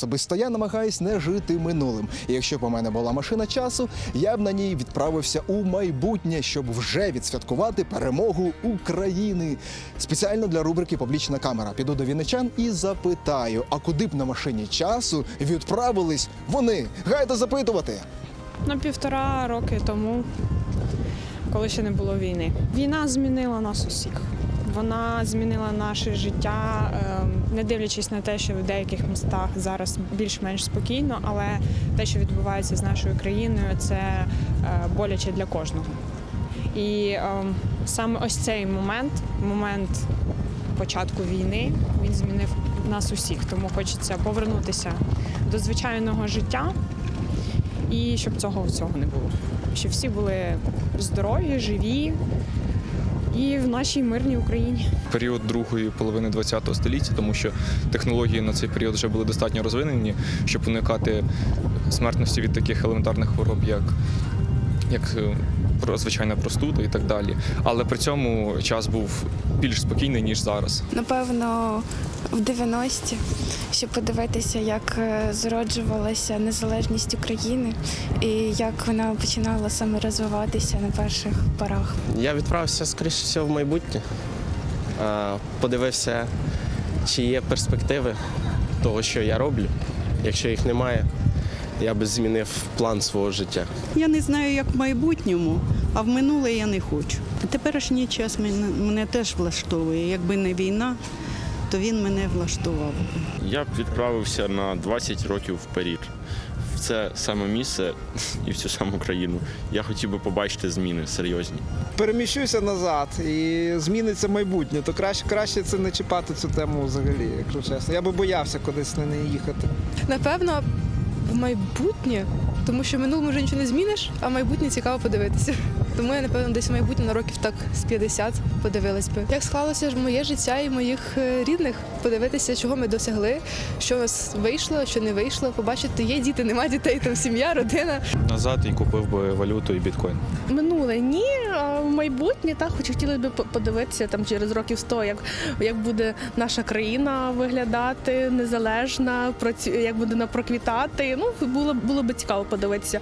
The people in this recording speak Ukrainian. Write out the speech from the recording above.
Особисто я намагаюсь не жити минулим. І якщо б у мене була машина часу, я б на ній відправився у майбутнє, щоб вже відсвяткувати перемогу України. Спеціально для рубрики Публічна камера піду до вінничан і запитаю: а куди б на машині часу відправились вони? Гайда запитувати. Ну, півтора роки тому, коли ще не було війни. Війна змінила нас усіх. Вона змінила наше життя, ем, не дивлячись на те, що в деяких містах зараз більш-менш спокійно, але те, що відбувається з нашою країною, це е, боляче для кожного. І ем, саме ось цей момент, момент початку війни, він змінив нас усіх. Тому хочеться повернутися до звичайного життя і щоб цього всього не було. Щоб всі були здорові, живі і в нашій мирній Україні. період другої половини ХХ століття, тому що технології на цей період вже були достатньо розвинені, щоб уникати смертності від таких елементарних хвороб, як, як е, звичайна простуда і так далі. Але при цьому час був більш спокійний, ніж зараз. Напевно, в 90-ті, щоб подивитися, як е, зароджувалася незалежність України і як вона починала саме розвиватися на перших порах. Я відправився, скоріше всього, в майбутнє. Подивився, чи є перспективи того, що я роблю. Якщо їх немає, я би змінив план свого життя. Я не знаю, як в майбутньому, а в минуле я не хочу. Теперішній час мене, мене теж влаштовує. Якби не війна, то він мене влаштував. Я б відправився на 20 років вперед. В це саме місце і в цю саму країну. Я хотів би побачити зміни серйозні. переміщуся назад і зміниться майбутнє, то краще, краще це не чіпати цю тему взагалі, якщо чесно. Я би боявся кудись на неї їхати. Напевно, в майбутнє, тому що минулому вже нічого не зміниш, а майбутнє цікаво подивитися. Тому я, напевно, десь в майбутнє на років так з 50 подивилась би. Як склалося ж моє життя і моїх е, рідних, подивитися, чого ми досягли, що у нас вийшло, що не вийшло, побачити, є діти, нема дітей, там сім'я, родина. Назад і купив би валюту і біткоін. Минуле ні, а в майбутнє так хоч хотіли б подивитися там через років 100, як, як буде наша країна виглядати незалежна, як буде вона проквітати. Ну було було б цікаво подивитися.